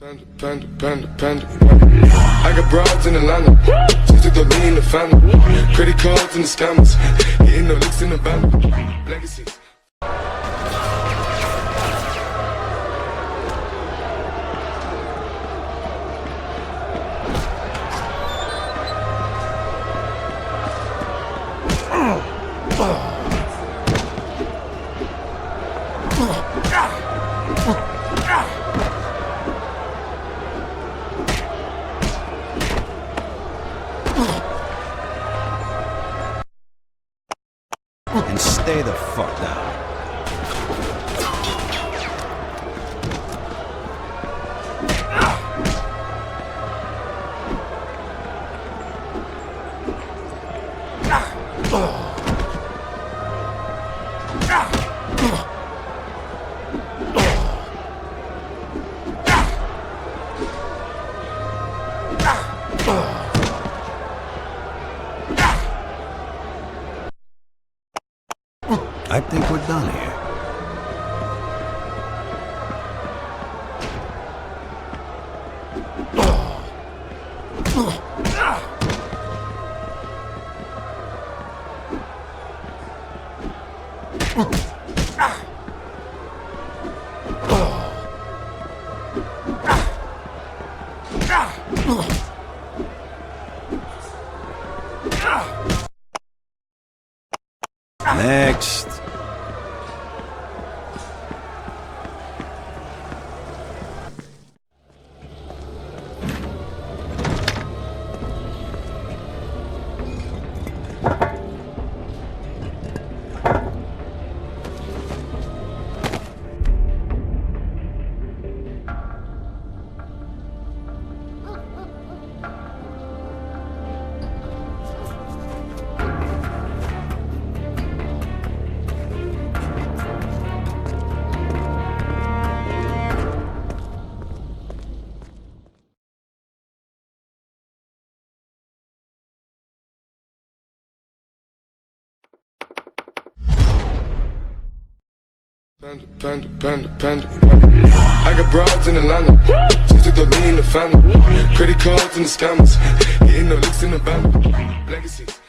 Panda, panda, panda, panda. I got broads in Atlanta. Just took the lean in the family. Credit cards and the scammers. Hitting the licks in the band. Legacies. and oh. Stay the fuck down. I think we're done here. Next. Panda, panda, panda, panda. I got broads in Atlanta. Just took the lean in the family. Credit cards and the scammers. Hitting the licks in the band. Legacies.